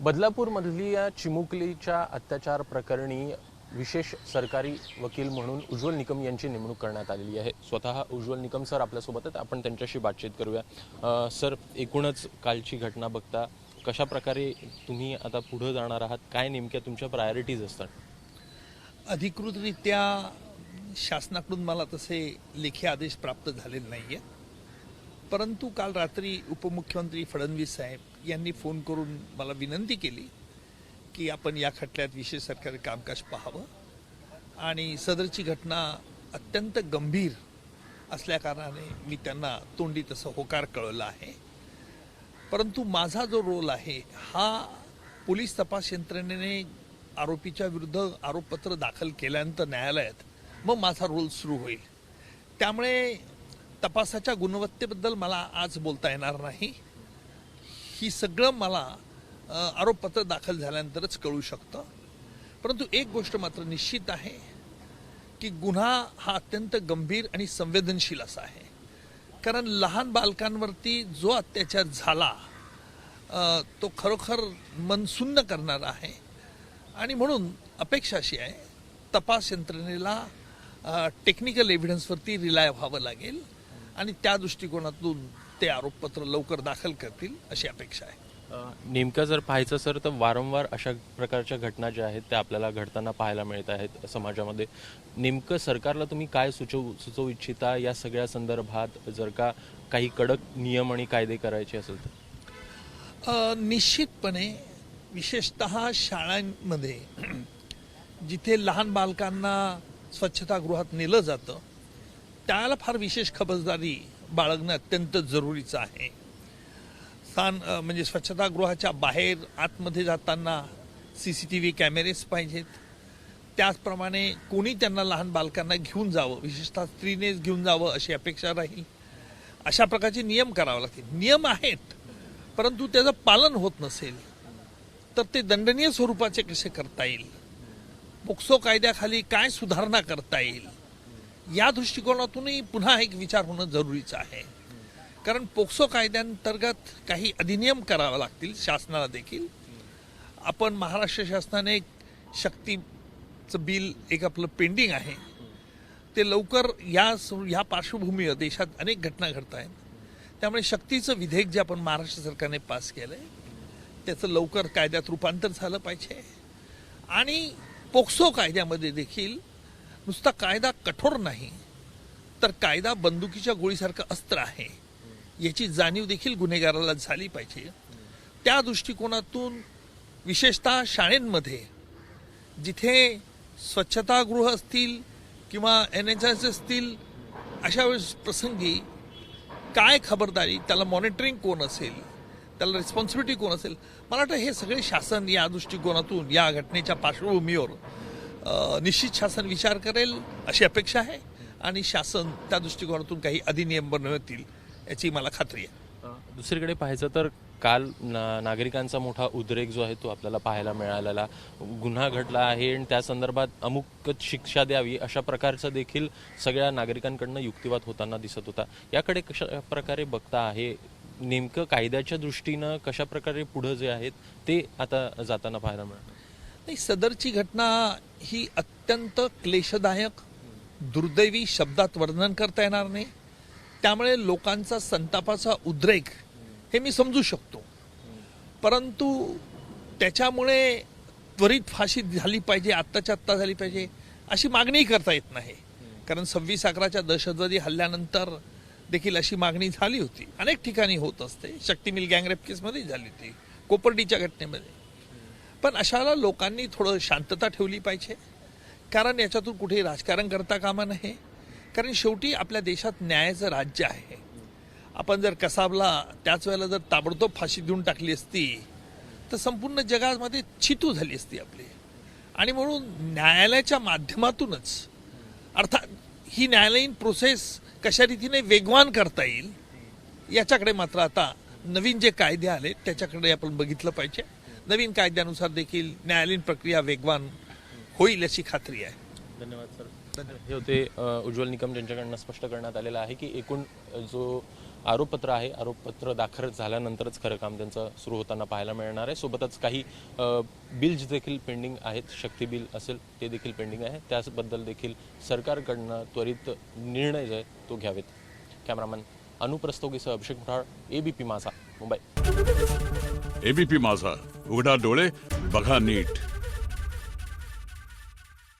बदलापूरमधली या चिमुकलीच्या अत्याचार प्रकरणी विशेष सरकारी वकील म्हणून उज्ज्वल निकम यांची नेमणूक करण्यात आलेली आहे. स्वतः उज्ज्वल निकम सर आपल्यासोबत आहेत. आपण त्यांच्याशी बातचीत करूया. सर एकूणच कालची घटना बघता कशा प्रकारे तुम्ही आता पुढं जाणार आहात? काय नेमक्या तुमच्या प्रायोरिटीज असतात? अधिकृतरित्या शासनाकडून मला तसे लेखी आदेश प्राप्त झालेले नाही आहेत परंतु काल रात्री उपमुख्यमंत्री फडणवीस साहेब यांनी फोन करून मला विनंती केली की आपण या खटल्यात विशेष सरकारी कामकाज पाहावं. आणि सदरची घटना अत्यंत गंभीर असल्याकारणाने मी त्यांना तोंडी तसं होकार कळवला आहे. परंतु माझा जो रोल आहे हा पोलीस तपास यंत्रणेने आरोपीच्या विरुद्ध आरोपपत्र दाखल केल्यानंतर न्यायालयात मग माझा रोल सुरू होईल. त्यामुळे तपासाच्या गुणवत्तेबद्दल मला आज बोलता येणार नाही. ही सगळं मला आरोपपत्र दाखल झाल्यानंतरच कळू शकतं. परंतु एक गोष्ट मात्र निश्चित आहे की गुन्हा हा अत्यंत गंभीर आणि संवेदनशील असा आहे. कारण लहान बालकांवरती जो अत्याचार झाला तो खरोखर मनसुन्न करणारा आहे. आणि म्हणून अपेक्षा अशी आहे तपास यंत्रणेला टेक्निकल एव्हिडन्सवरती रिलाय व्हावं लागेल. आणि त्या दृष्टिकोनातून ते आरोपपत्र लवकर दाखल करतील अशी अपेक्षा आहे. नेमकं जर पाहायचं सर तर वारंवार अशा प्रकारच्या घटना ज्या आहेत त्या आपल्याला घडताना पाहायला मिळत आहेत समाजामध्ये. नेमकं सरकारला तुम्ही काय सुचवू सुचवू इच्छिता? या सगळ्या संदर्भात जर का काही कडक नियम आणि कायदे करायचे असेल तर. निश्चितपणे विशेषत शाळांमध्ये जिथे लहान बालकांना स्वच्छतागृहात नेलं जातं त्याला फार विशेष खबरदारी बाळगणं अत्यंत जरुरीचं आहे. स्थान म्हणजे स्वच्छतागृहाच्या बाहेर आतमध्ये जाताना C C T V cameras पाहिजेत. त्याचप्रमाणे कोणी त्यांना लहान बालकांना घेऊन जावं विशेषतः स्त्रीनेच घेऊन जावं अशी अपेक्षा राहील. अशा प्रकारचे नियम करावे लागतील. नियम आहेत परंतु त्याचं पालन होत नसेल तर ते दंडनीय स्वरूपाचे कसे करता येईल? पोक्सो कायद्याखाली काय सुधारणा करता येईल? या दृष्टिकोनातूनही पुन्हा एक विचार होणं जरुरीचं आहे. कारण पोक्सो कायद्यांतर्गत काही अधिनियम करावे लागतील शासनाला देखील. आपण महाराष्ट्र शासनाने एक शक्तीचं बिल एक आपलं पेंडिंग आहे. ते लवकर या ह्या पार्श्वभूमीवर देशात अनेक घटना घडत आहेत. त्यामुळे शक्तीचं विधेयक जे आपण महाराष्ट्र सरकारने पास केलं आहे त्याचं लवकर कायद्यात रूपांतर झालं पाहिजे. आणि पोक्सो कायद्यामध्ये देखील नुसता कायदा कठोर नाही तर कायदा बंदुकीच्या गोळीसारखं अस्त्र आहे. याची जाणीव देखील गुन्हेगाराला झाली पाहिजे. त्या दृष्टिकोनातून विशेषतः शाळेंमध्ये जिथे स्वच्छतागृह असतील किंवा एन एच एस असतील अशा वेळेस प्रसंगी काय खबरदारी त्याला मॉनिटरिंग कोण असेल त्याला रिस्पॉन्सिबिलिटी कोण असेल? मला वाटतं हे सगळे शासन या दृष्टिकोनातून या घटनेच्या पार्श्वभूमीवर निश्चित शासन विचार करेल अशी अपेक्षा आहे आणि शासन त्या दृष्टिकोनातून काही अधिनियम बनवतील याची मला खात्री आहे. दुसरीकडे पाहायचं तर काल ना नागरिकांचा मोठा उद्रेक जो आहे तो आपल्याला पाहायला मिळालेला गुन्हा घडला आहे आणि त्या संदर्भात अमुकच शिक्षा द्यावी अशा प्रकारचा देखील सगळ्या नागरिकांकडनं युक्तिवाद होताना दिसत होता. याकडे कशा प्रकारे बघता आहे? नेमकं कायद्याच्या दृष्टीनं कशा प्रकारे पुढं जे आहेत ते आता जाताना पाहायला मिळालं नाही सदरची घटना ही अत्यंत क्लेशदायक दुर्दैवी शब्दात वर्णन करता येणार नाही. त्यामुळे लोकांचा संतापाचा उद्रेक हे मी समजू शकतो. परंतु त्याच्यामुळे त्वरित फाशी झाली पाहिजे आत्ताच्या आत्ता झाली पाहिजे अशी मागणीही करता येत नाही. कारण सव्वीस अकराच्या दहशतवादी हल्ल्यानंतर देखील अशी मागणी झाली होती. अनेक ठिकाणी होत असते. शक्ती मिल गँगरेप केसमध्ये झाली होती. कोपर्डीच्या घटनेमध्ये. पण अशाला लोकांनी थोडं शांतता ठेवली पाहिजे. कारण याच्यातून कुठेही राजकारण करता कामा नये. कारण शेवटी आपल्या देशात न्यायाचं राज्य आहे. आपण जर कसाबला त्याच वेळेला जर ताबडतोब फाशी देऊन टाकली असती तर संपूर्ण जगामध्ये चितू झाली असती आपली. आणि म्हणून न्यायालयाच्या माध्यमातूनच अर्थात ही न्यायालयीन प्रोसेस कशा रीतीने वेगवान करता येईल याच्याकडे मात्र आता नवीन जे कायदे आले त्याच्याकडे आपण बघितलं पाहिजे. नवीन कायद्यानुसार देखील न्यायालयीन प्रक्रिया वेगवान होईल याची खात्री आहे. धन्यवाद सर. हे होते उज्ज्वल निकम ज्यांच्याकडनं स्पष्ट करण्यात आलेलं आहे की एकूण जो आरोपपत्र आहे आरोपपत्र दाखल झाल्यानंतरच खरं काम त्यांचं सुरू होताना पाहायला मिळणार आहे. सोबतच काही बिल्स देखील पेंडिंग आहेत शक्ती बिल असेल ते देखील पेंडिंग आहे. त्याबद्दल देखील सरकारकडनं त्वरित निर्णय जो आहे तो घ्यावेत. कॅमेरामॅन अनुप्रस्तोगीसह अभिषेक मुठाळ एबीपी माझा मुंबई. एबीपी माझा. उघडा डोळे बघा नीट.